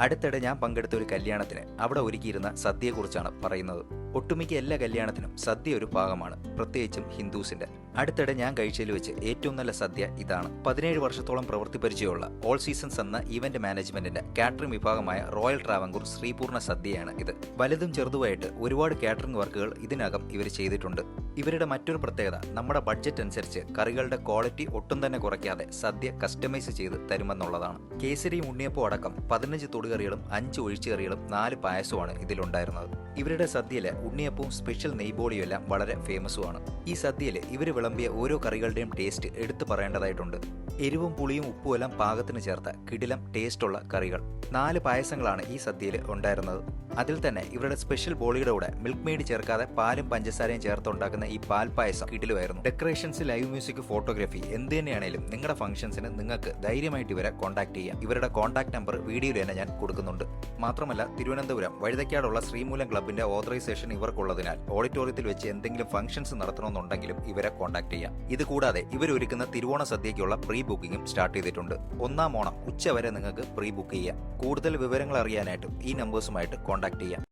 അടുത്തിടെ ഞാൻ പങ്കെടുത്ത ഒരു കല്യാണത്തിന് അവിടെ ഒരുക്കിയിരുന്ന സദ്യയെക്കുറിച്ചാണ് പറയുന്നത്. ഒട്ടുമിക്ക എല്ലാ കല്യാണത്തിനും സദ്യ ഒരു ഭാഗമാണ് പ്രത്യേകിച്ചും ഹിന്ദുസിന്റെ. അടുത്തിടെ ഞാൻ കഴിച്ചതിൽ വെച്ച് ഏറ്റവും നല്ല സദ്യ ഇതാണ്. പതിനേഴ് വർഷത്തോളം പ്രവൃത്തി പരിചയമുള്ള ഓൾ സീസൺസ് എന്ന ഇവന്റ് മാനേജ്മെന്റിന്റെ കാറ്ററിംഗ് വിഭാഗമായ റോയൽ ട്രാവങ്കൂർ ശ്രീപൂർണ സദ്യയാണ് ഇത്. വലുതും ചെറുതുമായിട്ട് ഒരുപാട് കാറ്ററിംഗ് വർക്കുകൾ ഇതിനകം ഇവർ ചെയ്തിട്ടുണ്ട്. ഇവരുടെ മറ്റൊരു പ്രത്യേകത നമ്മുടെ ബഡ്ജറ്റ് അനുസരിച്ച് കറികളുടെ ക്വാളിറ്റി ഒട്ടും തന്നെ കുറയ്ക്കാതെ സദ്യ കസ്റ്റമൈസ് ചെയ്ത് തരുമെന്നുള്ളതാണ്. കേസരിയും ഉണ്ണിയപ്പവും അടക്കം പതിനഞ്ച് തൊടുകറികളും അഞ്ച് ഒഴിച്ചുകറികളും നാല് പായസവുമാണ് ഇതിലുണ്ടായിരുന്നത്. ഇവരുടെ സദ്യയിലെ ഉണ്ണിയപ്പവും സ്പെഷ്യൽ നെയ്ബോളിയും എല്ലാം വളരെ ഫേമസുമാണ് ഈ സദ്യയിൽ ഇവർ വിളമ്പിയ ഓരോ കറികളുടെയും ടേസ്റ്റ് എടുത്തു പറയേണ്ടതായിട്ടുണ്ട്. എരിവും പുളിയും ഉപ്പുമെല്ലാം പാകത്തിന് ചേർത്ത കിടിലം ടേസ്റ്റുള്ള കറികൾ. നാല് പായസങ്ങളാണ് ഈ സദ്യയിൽ ഉണ്ടായിരുന്നത്. അതിൽ തന്നെ ഇവരുടെ സ്പെഷ്യൽ ബോളിയുടെ കൂടെ മിൽക്ക് മെയ്ഡ് ചേർക്കാതെ പാലും പഞ്ചസാരയും ചേർത്ത് ഉണ്ടാക്കുന്ന ഈ പാൽ പായസം കിടിലുമായിരുന്നു. ഡെക്കറേഷൻസ് ലൈവ് മ്യൂസിക് ഫോട്ടോഗ്രാഫി എന്ത് തന്നെയാണേലും നിങ്ങളുടെ ഫംഗ്ഷൻസിന് നിങ്ങൾക്ക് ധൈര്യമായിട്ട് ഇവരെ കോൺടാക്ട് ചെയ്യാം. ഇവരുടെ കോൺടാക്ട് നമ്പർ വീഡിയോയിൽ തന്നെ ഞാൻ കൊടുക്കുന്നുണ്ട്. മാത്രമല്ല തിരുവനന്തപുരം വഴുതക്കാടുള്ള ശ്രീമൂലം ക്ലബിന്റെ ഓതറൈസേഷൻ ഇവർക്കുള്ളതിനാൽ ഓഡിറ്റോറിയത്തിൽ വെച്ച് എന്തെങ്കിലും ഫംഗ്ഷൻസ് നടത്തണമെന്നുണ്ടെങ്കിലും ഇവരെ കോൺടാക്ട് ചെയ്യാം. ഇത് കൂടാതെ ഇവർ ഒരുക്കുന്ന തിരുവോണ സദ്യയ്ക്കുള്ള പ്രീ ബുക്കിംഗും സ്റ്റാർട്ട് ചെയ്തിട്ടുണ്ട്. ഒന്നാം ഓണം ഉച്ചവരെ നിങ്ങൾക്ക് പ്രീ ബുക്ക് ചെയ്യാം. കൂടുതൽ വിവരങ്ങൾ അറിയാനായിട്ടും ഈ നമ്പേഴ്സുമായിട്ട് കോൺടാക്ട് ചെയ്യാം.